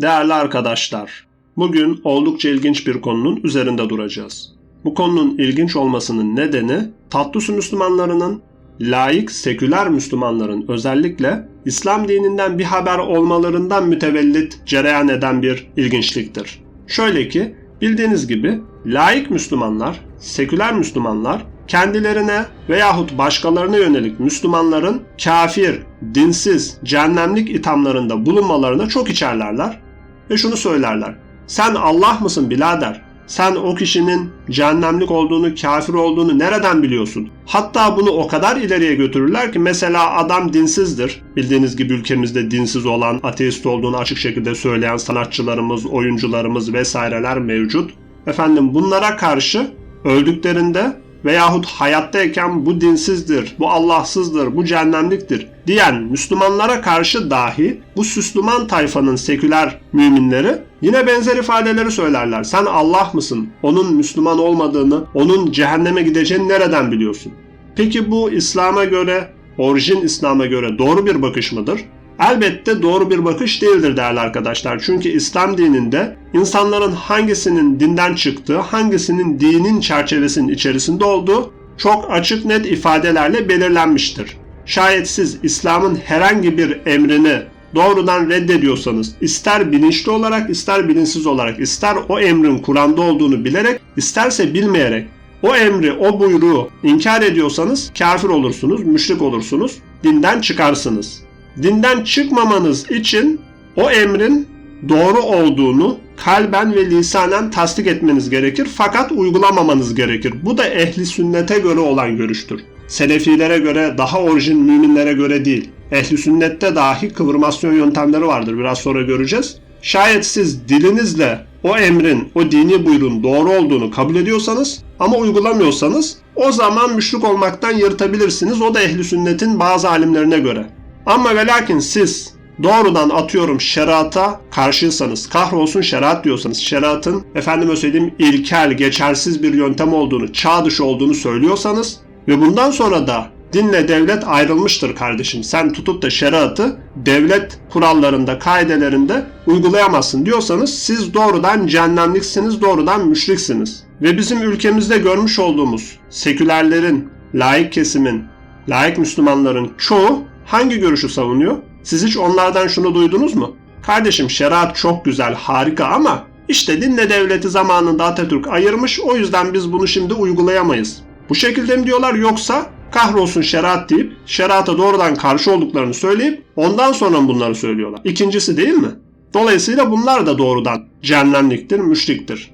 Değerli arkadaşlar, bugün oldukça ilginç bir konunun üzerinde duracağız. Bu konunun ilginç olmasının nedeni tatlı su Müslümanlarının laik seküler Müslümanların özellikle İslam dininden bir haber olmalarından mütevellit cereyan eden bir ilginçliktir. Şöyle ki bildiğiniz gibi laik Müslümanlar, seküler Müslümanlar kendilerine veyahut başkalarına yönelik Müslümanların kafir, dinsiz, cehennemlik ithamlarında bulunmalarına çok içerlerler ve şunu söylerler. Sen Allah mısın birader? Sen o kişinin cehennemlik olduğunu, kafir olduğunu nereden biliyorsun? Hatta bunu o kadar ileriye götürürler ki mesela adam dinsizdir. Bildiğiniz gibi ülkemizde dinsiz olan, ateist olduğunu açık şekilde söyleyen sanatçılarımız, oyuncularımız vesaireler mevcut. Efendim bunlara karşı öldüklerinde veyahut hayattayken bu dinsizdir, bu Allahsızdır, bu cehennemliktir diyen Müslümanlara karşı dahi bu Süslüman tayfanın seküler müminleri yine benzer ifadeleri söylerler. Sen Allah mısın? Onun Müslüman olmadığını, onun cehenneme gideceğini nereden biliyorsun? Peki bu İslam'a göre, orijin İslam'a göre doğru bir bakış mıdır? Elbette doğru bir bakış değildir değerli arkadaşlar. Çünkü İslam dininde insanların hangisinin dinden çıktığı, hangisinin dinin çerçevesinin içerisinde olduğu çok açık net ifadelerle belirlenmiştir. Şayet siz İslam'ın herhangi bir emrini doğrudan reddediyorsanız ister bilinçli olarak ister bilinçsiz olarak ister o emrin Kur'an'da olduğunu bilerek isterse bilmeyerek o emri, o buyruğu inkar ediyorsanız kafir olursunuz, müşrik olursunuz, dinden çıkarsınız dinden çıkmamanız için o emrin doğru olduğunu kalben ve lisanen tasdik etmeniz gerekir fakat uygulamamanız gerekir. Bu da ehli sünnete göre olan görüştür. Selefilere göre, daha orijin müminlere göre değil. Ehli sünnette dahi kıvırmasyon yöntemleri vardır. Biraz sonra göreceğiz. Şayet siz dilinizle o emrin, o dini buyruğun doğru olduğunu kabul ediyorsanız ama uygulamıyorsanız o zaman müşrik olmaktan yırtabilirsiniz. O da ehli sünnetin bazı alimlerine göre. Ama ve lakin siz doğrudan atıyorum şerata karşıysanız, kahrolsun şeriat diyorsanız, şeriatın efendime söyleyeyim ilkel, geçersiz bir yöntem olduğunu, çağ dışı olduğunu söylüyorsanız ve bundan sonra da dinle devlet ayrılmıştır kardeşim. Sen tutup da şeriatı devlet kurallarında, kaidelerinde uygulayamazsın diyorsanız siz doğrudan cehennemliksiniz, doğrudan müşriksiniz. Ve bizim ülkemizde görmüş olduğumuz sekülerlerin, laik kesimin, laik Müslümanların çoğu hangi görüşü savunuyor? Siz hiç onlardan şunu duydunuz mu? Kardeşim şeriat çok güzel, harika ama işte dinle devleti zamanında Atatürk ayırmış o yüzden biz bunu şimdi uygulayamayız. Bu şekilde mi diyorlar yoksa kahrolsun şeriat deyip şeriata doğrudan karşı olduklarını söyleyip ondan sonra mı bunları söylüyorlar? İkincisi değil mi? Dolayısıyla bunlar da doğrudan cehennemliktir, müşriktir.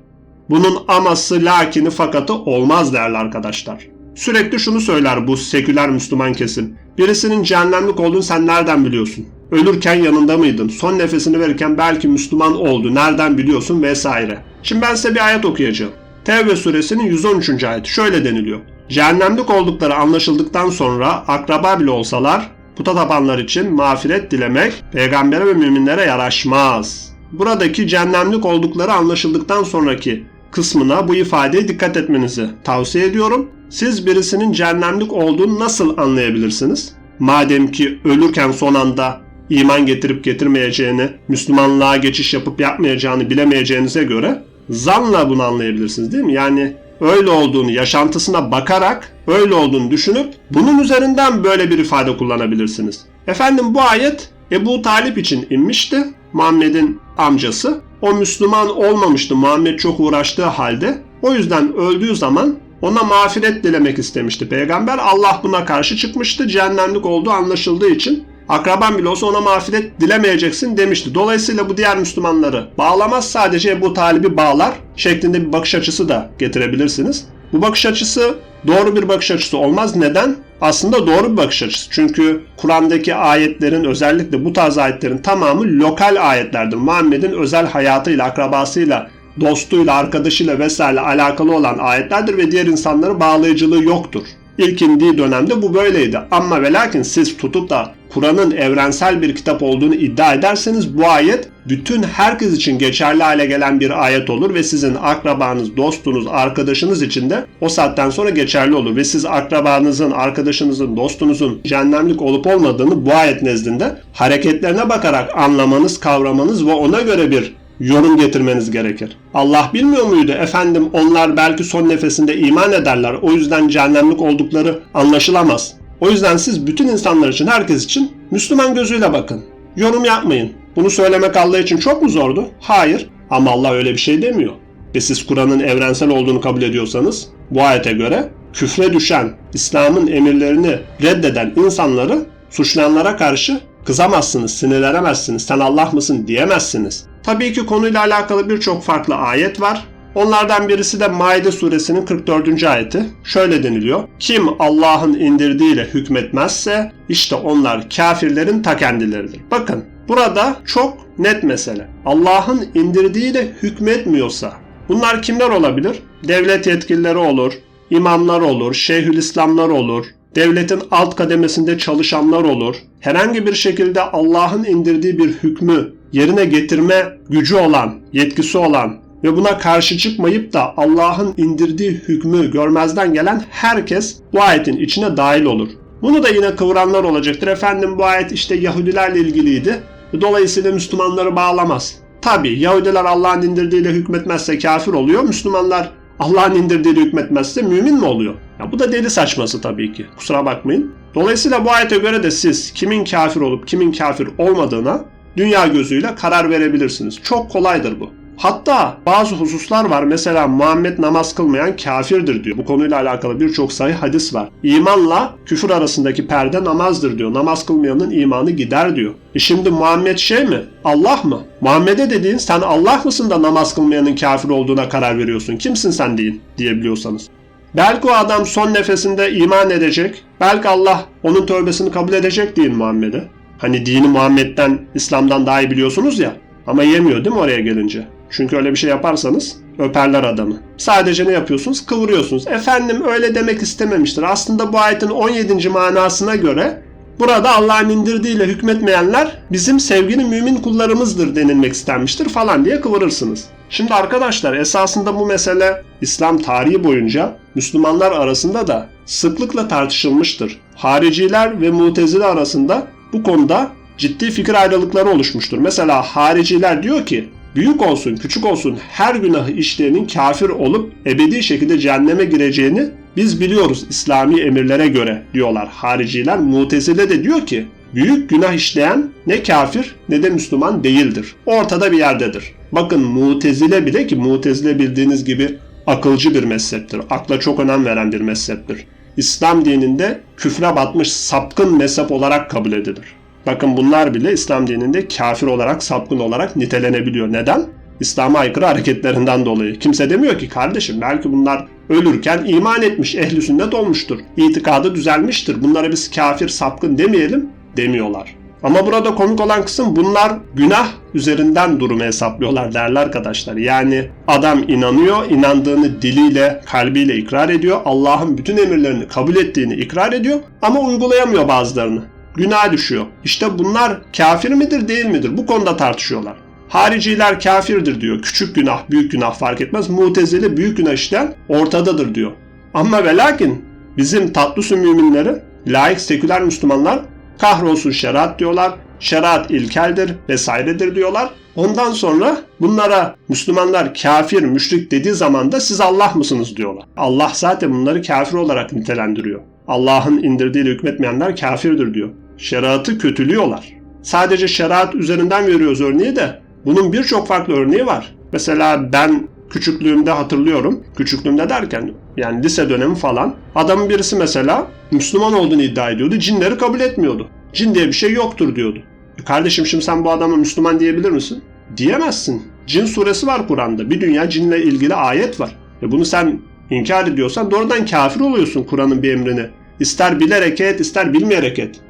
Bunun aması, lakini, fakatı olmaz değerli arkadaşlar. Sürekli şunu söyler bu seküler Müslüman kesim. Birisinin cehennemlik olduğunu sen nereden biliyorsun? Ölürken yanında mıydın? Son nefesini verirken belki Müslüman oldu. Nereden biliyorsun? Vesaire. Şimdi ben size bir ayet okuyacağım. Tevbe suresinin 113. ayeti şöyle deniliyor. Cehennemlik oldukları anlaşıldıktan sonra akraba bile olsalar puta tapanlar için mağfiret dilemek peygambere ve müminlere yaraşmaz. Buradaki cehennemlik oldukları anlaşıldıktan sonraki kısmına bu ifadeye dikkat etmenizi tavsiye ediyorum. Siz birisinin cehennemlik olduğunu nasıl anlayabilirsiniz? Madem ki ölürken son anda iman getirip getirmeyeceğini, Müslümanlığa geçiş yapıp yapmayacağını bilemeyeceğinize göre zanla bunu anlayabilirsiniz değil mi? Yani öyle olduğunu yaşantısına bakarak öyle olduğunu düşünüp bunun üzerinden böyle bir ifade kullanabilirsiniz. Efendim bu ayet Ebu Talip için inmişti. Muhammed'in amcası. O Müslüman olmamıştı Muhammed çok uğraştığı halde. O yüzden öldüğü zaman ona mağfiret dilemek istemişti peygamber. Allah buna karşı çıkmıştı. Cehennemlik olduğu anlaşıldığı için akraban bile olsa ona mağfiret dilemeyeceksin demişti. Dolayısıyla bu diğer Müslümanları bağlamaz sadece Ebu Talib'i bağlar şeklinde bir bakış açısı da getirebilirsiniz. Bu bakış açısı doğru bir bakış açısı olmaz. Neden? Aslında doğru bir bakış açısı. Çünkü Kur'an'daki ayetlerin özellikle bu tarz ayetlerin tamamı lokal ayetlerdir. Muhammed'in özel hayatıyla, akrabasıyla, dostuyla, arkadaşıyla vesaire alakalı olan ayetlerdir ve diğer insanların bağlayıcılığı yoktur. İlk indiği dönemde bu böyleydi. Ama ve lakin siz tutup da Kur'an'ın evrensel bir kitap olduğunu iddia ederseniz bu ayet bütün herkes için geçerli hale gelen bir ayet olur ve sizin akrabanız, dostunuz, arkadaşınız için de o saatten sonra geçerli olur ve siz akrabanızın, arkadaşınızın, dostunuzun cehennemlik olup olmadığını bu ayet nezdinde hareketlerine bakarak anlamanız, kavramanız ve ona göre bir yorum getirmeniz gerekir. Allah bilmiyor muydu efendim onlar belki son nefesinde iman ederler o yüzden cehennemlik oldukları anlaşılamaz. O yüzden siz bütün insanlar için herkes için Müslüman gözüyle bakın. Yorum yapmayın. Bunu söylemek Allah için çok mu zordu? Hayır. Ama Allah öyle bir şey demiyor. Ve siz Kur'an'ın evrensel olduğunu kabul ediyorsanız bu ayete göre küfre düşen, İslam'ın emirlerini reddeden insanları suçlayanlara karşı kızamazsınız, sinirlenemezsiniz, sen Allah mısın diyemezsiniz. Tabii ki konuyla alakalı birçok farklı ayet var. Onlardan birisi de Maide suresinin 44. ayeti. Şöyle deniliyor. Kim Allah'ın indirdiğiyle hükmetmezse işte onlar kafirlerin ta kendileridir. Bakın burada çok net mesele. Allah'ın indirdiğiyle hükmetmiyorsa bunlar kimler olabilir? Devlet yetkilileri olur, imamlar olur, şeyhülislamlar olur, devletin alt kademesinde çalışanlar olur. Herhangi bir şekilde Allah'ın indirdiği bir hükmü yerine getirme gücü olan, yetkisi olan ve buna karşı çıkmayıp da Allah'ın indirdiği hükmü görmezden gelen herkes bu ayetin içine dahil olur. Bunu da yine kıvıranlar olacaktır. Efendim bu ayet işte Yahudilerle ilgiliydi. Dolayısıyla Müslümanları bağlamaz. Tabi Yahudiler Allah'ın indirdiğiyle hükmetmezse kafir oluyor. Müslümanlar Allah'ın indirdiğiyle hükmetmezse mümin mi oluyor? Ya bu da deli saçması tabii ki. Kusura bakmayın. Dolayısıyla bu ayete göre de siz kimin kafir olup kimin kafir olmadığına dünya gözüyle karar verebilirsiniz. Çok kolaydır bu. Hatta bazı hususlar var. Mesela Muhammed namaz kılmayan kafirdir diyor. Bu konuyla alakalı birçok sayı hadis var. İmanla küfür arasındaki perde namazdır diyor. Namaz kılmayanın imanı gider diyor. E şimdi Muhammed şey mi? Allah mı? Muhammed'e dediğin sen Allah mısın da namaz kılmayanın kafir olduğuna karar veriyorsun. Kimsin sen deyin diyebiliyorsanız. Belki o adam son nefesinde iman edecek. Belki Allah onun tövbesini kabul edecek deyin Muhammed'e. Hani dini Muhammed'den, İslam'dan daha iyi biliyorsunuz ya. Ama yemiyor değil mi oraya gelince? Çünkü öyle bir şey yaparsanız öperler adamı. Sadece ne yapıyorsunuz? Kıvırıyorsunuz. Efendim öyle demek istememiştir. Aslında bu ayetin 17. manasına göre burada Allah'ın indirdiğiyle hükmetmeyenler bizim sevgili mümin kullarımızdır denilmek istenmiştir falan diye kıvırırsınız. Şimdi arkadaşlar esasında bu mesele İslam tarihi boyunca Müslümanlar arasında da sıklıkla tartışılmıştır. Hariciler ve mutezile arasında bu konuda ciddi fikir ayrılıkları oluşmuştur. Mesela hariciler diyor ki büyük olsun küçük olsun her günahı işleyenin kafir olup ebedi şekilde cehenneme gireceğini biz biliyoruz İslami emirlere göre diyorlar hariciler. Mutezile de diyor ki büyük günah işleyen ne kafir ne de Müslüman değildir. Ortada bir yerdedir. Bakın mutezile bile ki mutezile bildiğiniz gibi akılcı bir mezheptir. Akla çok önem veren bir mezheptir. İslam dininde küfre batmış sapkın mezhep olarak kabul edilir. Bakın bunlar bile İslam dininde kafir olarak, sapkın olarak nitelenebiliyor. Neden? İslam'a aykırı hareketlerinden dolayı. Kimse demiyor ki kardeşim belki bunlar ölürken iman etmiş, ehli sünnet olmuştur. İtikadı düzelmiştir. Bunlara biz kafir, sapkın demeyelim demiyorlar. Ama burada komik olan kısım bunlar günah üzerinden durumu hesaplıyorlar değerli arkadaşlar. Yani adam inanıyor, inandığını diliyle, kalbiyle ikrar ediyor. Allah'ın bütün emirlerini kabul ettiğini ikrar ediyor ama uygulayamıyor bazılarını günah düşüyor. İşte bunlar kafir midir değil midir? Bu konuda tartışıyorlar. Hariciler kafirdir diyor. Küçük günah, büyük günah fark etmez. Mutezili büyük günah işleyen ortadadır diyor. Ama ve lakin bizim tatlı müminleri, laik seküler Müslümanlar kahrolsun şeriat diyorlar. Şeriat ilkeldir vesairedir diyorlar. Ondan sonra bunlara Müslümanlar kafir, müşrik dediği zaman da siz Allah mısınız diyorlar. Allah zaten bunları kafir olarak nitelendiriyor. Allah'ın indirdiğiyle hükmetmeyenler kafirdir diyor. Şeriatı kötülüyorlar. Sadece şeriat üzerinden veriyoruz örneği de bunun birçok farklı örneği var. Mesela ben küçüklüğümde hatırlıyorum. Küçüklüğümde derken yani lise dönemi falan. Adamın birisi mesela Müslüman olduğunu iddia ediyordu. Cinleri kabul etmiyordu. Cin diye bir şey yoktur diyordu. E kardeşim şimdi sen bu adama Müslüman diyebilir misin? Diyemezsin. Cin suresi var Kur'an'da. Bir dünya cinle ilgili ayet var. E bunu sen inkar ediyorsan doğrudan kafir oluyorsun Kur'an'ın bir emrini. İster bilerek et, ister bilmeyerek et.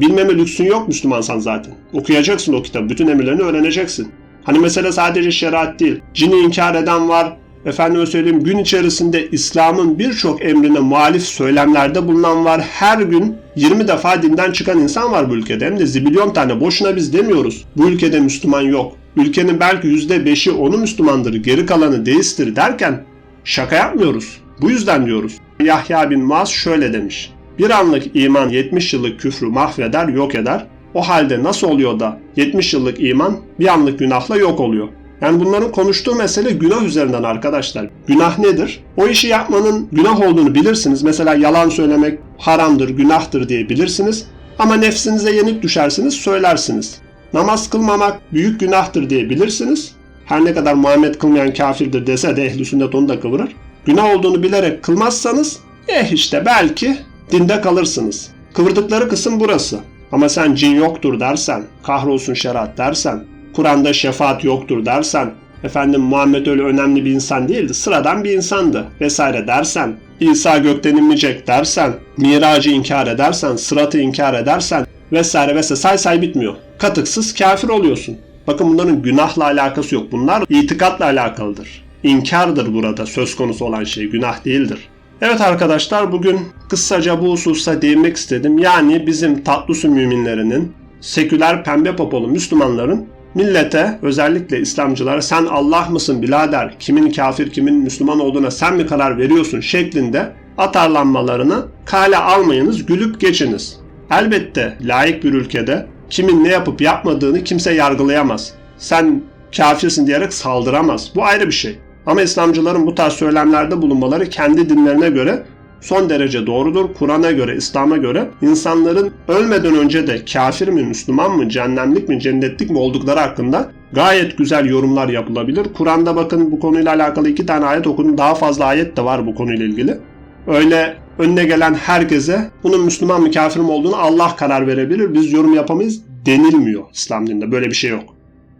Bilmeme lüksün yok Müslümansan zaten. Okuyacaksın o kitabı, bütün emirlerini öğreneceksin. Hani mesele sadece şeriat değil. Cini inkar eden var. Efendime söyleyeyim gün içerisinde İslam'ın birçok emrine muhalif söylemlerde bulunan var. Her gün 20 defa dinden çıkan insan var bu ülkede. Hem de zibilyon tane. Boşuna biz demiyoruz. Bu ülkede Müslüman yok. ülkenin belki %5'i onu Müslümandır, geri kalanı deisttir derken şaka yapmıyoruz. Bu yüzden diyoruz. Yahya bin Muaz şöyle demiş. Bir anlık iman 70 yıllık küfrü mahveder, yok eder. O halde nasıl oluyor da 70 yıllık iman bir anlık günahla yok oluyor? Yani bunların konuştuğu mesele günah üzerinden arkadaşlar. Günah nedir? O işi yapmanın günah olduğunu bilirsiniz. Mesela yalan söylemek haramdır, günahtır diye bilirsiniz. Ama nefsinize yenik düşersiniz, söylersiniz. Namaz kılmamak büyük günahtır diye bilirsiniz. Her ne kadar Muhammed kılmayan kafirdir dese de ehli sünnet onu da kıvırır. Günah olduğunu bilerek kılmazsanız eh işte belki dinde kalırsınız. Kıvırdıkları kısım burası. Ama sen cin yoktur dersen, kahrolsun şeriat dersen, Kur'an'da şefaat yoktur dersen, efendim Muhammed öyle önemli bir insan değildi, sıradan bir insandı vesaire dersen, İsa gökten inmeyecek dersen, miracı inkar edersen, sıratı inkar edersen vesaire vesaire say say bitmiyor. Katıksız kafir oluyorsun. Bakın bunların günahla alakası yok. Bunlar itikatla alakalıdır. İnkardır burada söz konusu olan şey, günah değildir. Evet arkadaşlar bugün kısaca bu hususa değinmek istedim. Yani bizim tatlı su müminlerinin, seküler pembe popolu Müslümanların millete özellikle İslamcılara sen Allah mısın birader kimin kafir kimin Müslüman olduğuna sen mi karar veriyorsun şeklinde atarlanmalarını kale almayınız gülüp geçiniz. Elbette layık bir ülkede kimin ne yapıp yapmadığını kimse yargılayamaz. Sen kafirsin diyerek saldıramaz. Bu ayrı bir şey. Ama İslamcıların bu tarz söylemlerde bulunmaları kendi dinlerine göre son derece doğrudur. Kur'an'a göre, İslam'a göre insanların ölmeden önce de kafir mi, Müslüman mı, cehennemlik mi, cennetlik mi oldukları hakkında gayet güzel yorumlar yapılabilir. Kur'an'da bakın bu konuyla alakalı iki tane ayet okudum. Daha fazla ayet de var bu konuyla ilgili. Öyle önüne gelen herkese bunun Müslüman mı kafir mi olduğunu Allah karar verebilir. Biz yorum yapamayız denilmiyor İslam dininde. Böyle bir şey yok.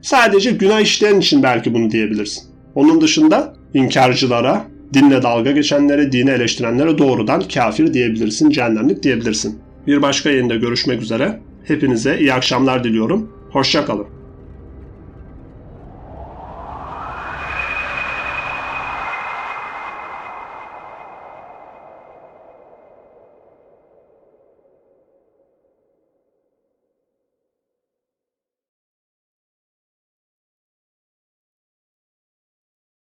Sadece günah işleyen için belki bunu diyebilirsin. Onun dışında inkarcılara, dinle dalga geçenlere, dini eleştirenlere doğrudan kafir diyebilirsin, cehennemlik diyebilirsin. Bir başka yayında görüşmek üzere. Hepinize iyi akşamlar diliyorum. Hoşçakalın.